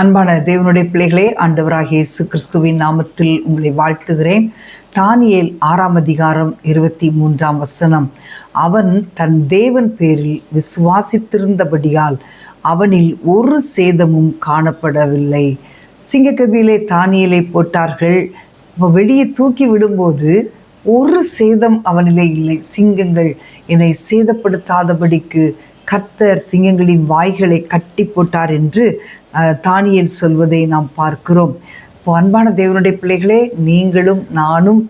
அன்பான தேவனுடைய பிள்ளைகளே ஆண்டவராக இயேசு கிறிஸ்துவின் நாமத்தில் உங்களை வாழ்த்துகிறேன். தானியல் ஆறாம் அதிகாரம் இருபத்தி மூன்றாம் வசனம். அவன் தன் தேவன் பேரில் விசுவாசித்திருந்தபடியால் அவனில் ஒரு சேதமும் காணப்படவில்லை. சிங்கக்கவியிலே தானியலை போட்டார்கள். இப்போ வெளியே தூக்கி விடும்போது ஒரு சேதம் அவனிலே இல்லை. சிங்கங்கள் என்னை சேதப்படுத்தாதபடிக்கு கர்த்தர் சிங்கங்களின் வாய்களை கட்டி போட்டார் என்று தானியல் சொல்வதை நாம் பார்க்கிறோம். அன்பான தேவனுடைய பிள்ளைகளே நீங்களும் நானும்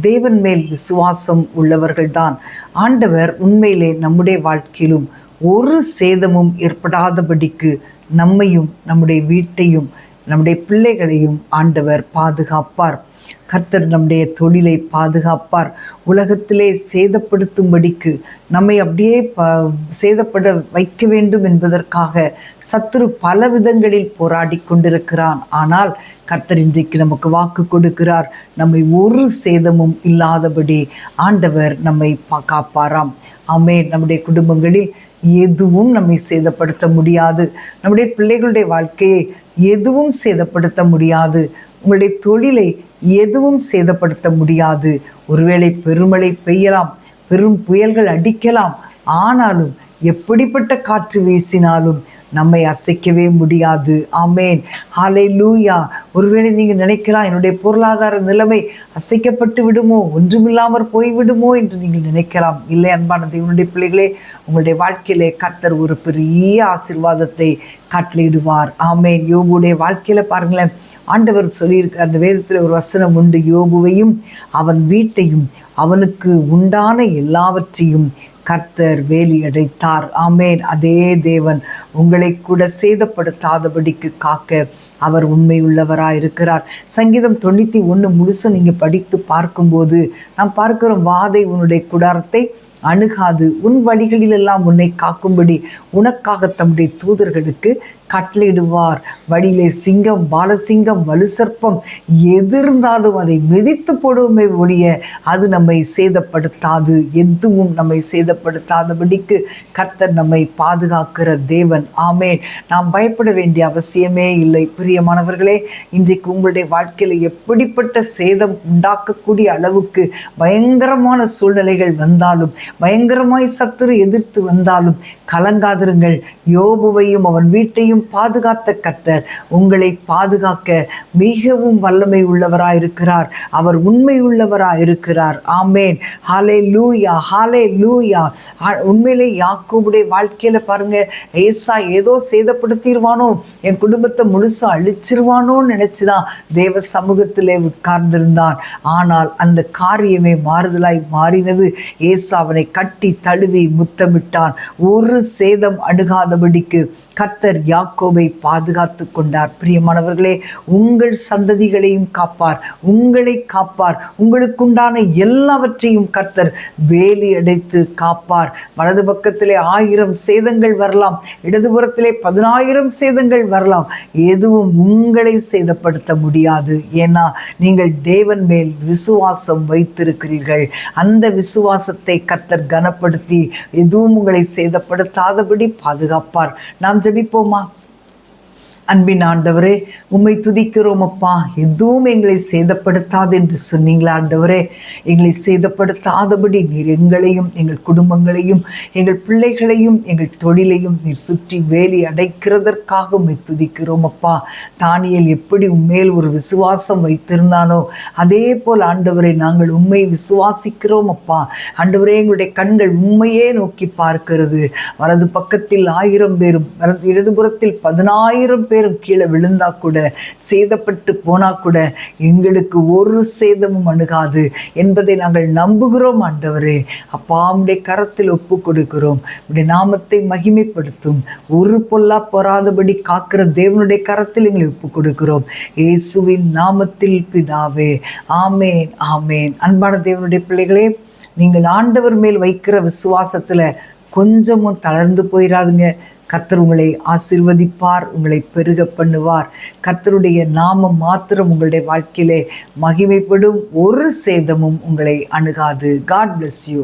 தேவன் மேல் விசுவாசம் உள்ளவர்கள்தான். ஆண்டவர் உண்மையிலே நம்முடைய வாழ்க்கையிலும் ஒரு சேதமும் ஏற்படாதபடிக்கு நம்மையும் நம்முடைய வீட்டையும் நம்முடைய பிள்ளைகளையும் ஆண்டவர் பாதுகாப்பார். கர்த்தர் நம்முடைய தொழிலை பாதுகாப்பார். உலகத்திலே சேதப்படுத்தும்படிக்கு நம்மை அப்படியே ப சேதப்பட வைக்க வேண்டும் என்பதற்காக சத்துரு பல விதங்களில் போராடி கொண்டிருக்கிறான். ஆனால் கர்த்தர் இன்றைக்கு நமக்கு வாக்கு கொடுக்கிறார். நம்மை ஒரு சேதமும் இல்லாதபடி ஆண்டவர் நம்மை பா- காப்பாராம். ஆமே நம்முடைய குடும்பங்களில் எதுவும் நம்மை சேதப்படுத்த முடியாது. நம்முடைய பிள்ளைகளுடைய வாழ்க்கையை எதுவும் சேதப்படுத்த முடியாது. உங்களுடைய தொழிலை எதுவும் சேதப்படுத்த முடியாது. ஒருவேளை பெருமழை பெய்யலாம் பெரும் புயல்கள் அடிக்கலாம் ஆனாலும் எப்படிப்பட்ட காற்று வீசினாலும் நம்மை அசைக்கவே முடியாது. ஆமேன். ஹாலே லூயா ஒருவேளை நீங்கள் நினைக்கலாம் என்னுடைய பொருளாதார நிலைமை அசைக்கப்பட்டு விடுமோ ஒன்றுமில்லாமற் போய்விடுமோ என்று நீங்கள் நினைக்கலாம். இல்லை அன்பான தேவனுடைய பிள்ளைகளே உங்களுடைய வாழ்க்கையிலே கர்த்தர் ஒரு பெரிய ஆசீர்வாதத்தை கட்டளையிடுவார் ஆமேன். யோபுடைய வாழ்க்கையில் பாருங்களேன் ஆண்டவர் சொல்லியிருக்க அந்த வேதத்தில் ஒரு வசனம் உண்டு. யோபுவையும் அவன் வீட்டையும் அவனுக்கு உண்டான எல்லாவற்றையும் கர்த்தர் வேலி அடைத்தார் ஆமேன். அதே தேவன். உங்களை கூட சேதப்படுத்தாதபடிக்கு காக்க அவர் உண்மை உள்ளவராயிருக்கிறார் சங்கீதம் தொண்ணூற்றி ஒன்று முழுசும் நீங்கள் படித்து பார்க்கும்போது நாம் பார்க்கிறோம் வாதை உன்னுடைய குடாரத்தை அணுகாது. உன் வழிகளிலெல்லாம் உன்னை காக்கும்படி உனக்காக தம்முடைய தூதர்களுக்கு கட்டளிடுவார் வழியிலே சிங்கம் பாலசிங்கம் வலுசர்ப்பம் எதிர்ந்தாலும் அதை மிதித்து போடுவோமே ஒழிய அது நம்மை சேதப்படுத்தாது. எதுவும் நம்மை சேதப்படுத்தாதபடிக்கு கர்த்தர் நம்மை பாதுகாக்கிற தேவன். ஆமே நாம் பயப்பட வேண்டிய அவசியமே இல்லை. பிரியமானவர்களே இன்றைக்கு உங்களுடைய வாழ்க்கையில் எப்படிப்பட்ட சேதம் உண்டாக்கக்கூடிய அளவுக்கு பயங்கரமான சூழ்நிலைகள் வந்தாலும் பயங்கரமாய் சத்துரு எதிர்த்து வந்தாலும் கலங்காதிருங்கள். யோபுவையும் அவன் வீட்டையும் பாதுகாத்த கத்தர் உங்களை பாதுகாக்க மிகவும் வல்லமை உள்ளவராயிருக்கிறார். அவர் உண்மை உள்ளவராயிருக்கிறார். ஆமேன். ஹாலே லூயா ஹாலே லூயா உண்மையிலே யாக்கோபுடைய வாழ்க்கையில பாருங்க ஏசா ஏதோ சேதப்படுத்திடுவானோ என் குடும்பத்தை முழுசா அழிச்சிருவானோன்னு நினைச்சுதான் தேவ சமூகத்திலே உட்கார்ந்திருந்தான். ஆனால் அந்த காரியமே மாறுதலாய் மாறினது. ஏசா அவனை கட்டி தழுவி முத்தமிட்டான். ஒரு சேதம் அணுகாதபடிக்கு கத்தர் யா யாக்கோபை பாதுகாத்து கொண்டார். பிரியமானவர்களே உங்கள் சந்ததிகளையும் காப்பார். உங்களை காப்பார். உங்களுக்குண்டான எல்லாவற்றையும் கர்த்தர் வேலி அடைத்து காப்பார். வலது பக்கத்திலே ஆயிரம் சேதங்கள் வரலாம். இடதுபுறத்திலே பதினாயிரம் சேதங்கள் வரலாம். எதுவும் உங்களை சேதப்படுத்த முடியாது. ஏன்னா நீங்கள் தேவன் மேல் விசுவாசம் வைத்திருக்கிறீர்கள். அந்த விசுவாசத்தை கர்த்தர் கனப்படுத்தி எதுவும் உங்களை சேதப்படுத்தாதபடி பாதுகாப்பார். நாம் ஜெபிப்போமா? அன்பின் ஆண்டவரே உம்மை துதிக்கிறோம் அப்பா. எதுவும் எங்களை சேதப்படுத்தாது என்று சொன்னீங்களா ஆண்டவரே? எங்களை சேதப்படுத்தாதபடி நீர் எங்களையும் எங்கள் குடும்பங்களையும் எங்கள் பிள்ளைகளையும் எங்கள் தொழிலையும் நீர் சுற்றி வேலி அடைக்கிறதற்காக உம்மை துதிக்கிறோம் அப்பா. தானியல் எப்படி உண்மையில் ஒரு விசுவாசம் வைத்திருந்தானோ அதே போல் ஆண்டவரை நாங்கள் உண்மை விசுவாசிக்கிறோம் அப்பா. ஆண்டவரே எங்களுடைய கண்கள் உண்மையே நோக்கி பார்க்கிறது. வலது பக்கத்தில் ஆயிரம் பேரும் இடதுபுறத்தில் பதினாயிரம் பேர் பேரும் கீழே விழுந்தா கூட சேதப்பட்டு போனா கூட எங்களுக்கு ஒரு சேதமும் அணுகாது என்பதை நாங்கள் நம்புகிறோம் ஆண்டவரே. அப்பா உடைய கரத்தில் ஒப்பு கொடுக்கிறோம். உடைய நாமத்தை மகிமைப்படுத்தும். ஒரு பொல்லா பொறாதபடி காக்கிற தேவனுடைய கரத்தில் எங்களை ஒப்பு கொடுக்கிறோம். இயேசுவின் நாமத்தில் பிதாவே. ஆமேன் ஆமேன். அன்பான தேவனுடைய பிள்ளைகளே நீங்கள் ஆண்டவர் மேல் வைக்கிற விசுவாசத்துல கொஞ்சமும் தளர்ந்து போயிடாதுங்க கர்த்தர் உங்களை ஆசிர்வதிப்பார் உங்களை பெருக பண்ணுவார். கர்த்தருடைய நாமம் மாத்திரம் உங்களுடைய வாழ்க்கையிலே மகிமைப்படும் ஒரு சேதமும் உங்களை அணுகாது. God bless you